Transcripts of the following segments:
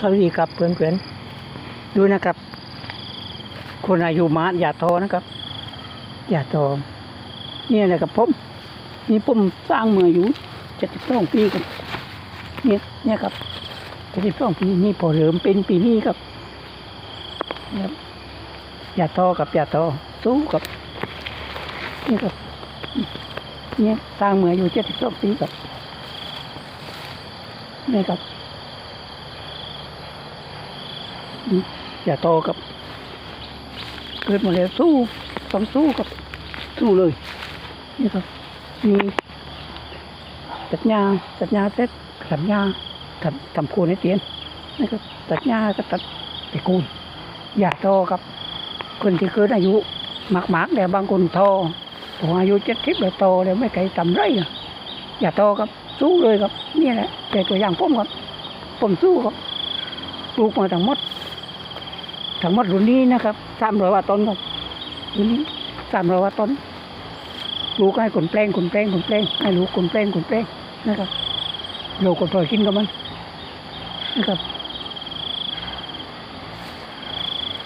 สวัสดีครับเพื่อนๆดูนะครับ คนอายุมากอย่าท้อนะครับ อย่าท้อเนี่ยนะครับผมนี่ผมสร้างเมื่ออยู่เจ็ดสิบสองปีครับเนี่ยเนี่ยครับเจ็ดสิบสองปีนี่พอเริ่มเป็นปีนี้ครับเนี่ยอย่าท้อกับอย่าท้อสู้กับนี่ครับเนี่ยสร้างเมื่ออยู่เจ็ดสิบสองปีครับนี่ครับ อย่าโตกับ เกิดมาแล้วสู้ต้องสู้กับสู้เลยนี่ครับมีตัดหญ้าตัดหญ้าเสร็จตัดหญ้าทำทำโคนให้เตียนนะครับตัดหญ้าก็ตัดไปกูนอย่าโตกับ คนที่เกิดอายุมากๆแล้วบางคนโตพออายุเจ็ดสิบแล้วโตแล้วไม่ไกลทำไรอะอย่าโตครับสู้เลยครับนี่แหละแต่ตัวอย่างผมครับผมสู้ครับปลูกมาทั้งหมด ทั้งหมดรุ่นนี้นะครับสามร้อยว่าต้นครับรุ่นนี้สามร้อยว่าต้นลูกให้คนแปลงคนแปลงคนแปลงให้ลูกคนแปลงคนแปลงนะครับโลกคนพลอยกินกับมันนะครับ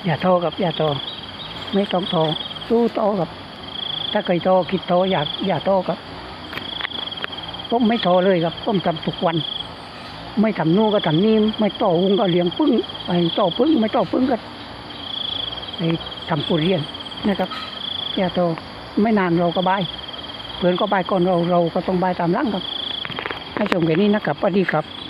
อย่าท้อกับอย่าท้อไม่ต้องท้อสู้ต่อกับ ถ้าเคยท้อคิดท้ออยากอย่าท้อกับผมไม่ท้อเลยครับผมทำทุกวัน ไม่ทำนู่นก็ทำนี่ไม่ต่อหุงก็เลี้ยงพึ่งไปต่อพึ่งไม่ต่อพึ่งก็ ทำปูเรียนนะครับอย่าโตไม่นานเราก็บายเพื่อนก็บายก่อนเราเราก็ต้องบายตามหลังครับ ให้ชมแค่นี้นะครับสวัสดีครับ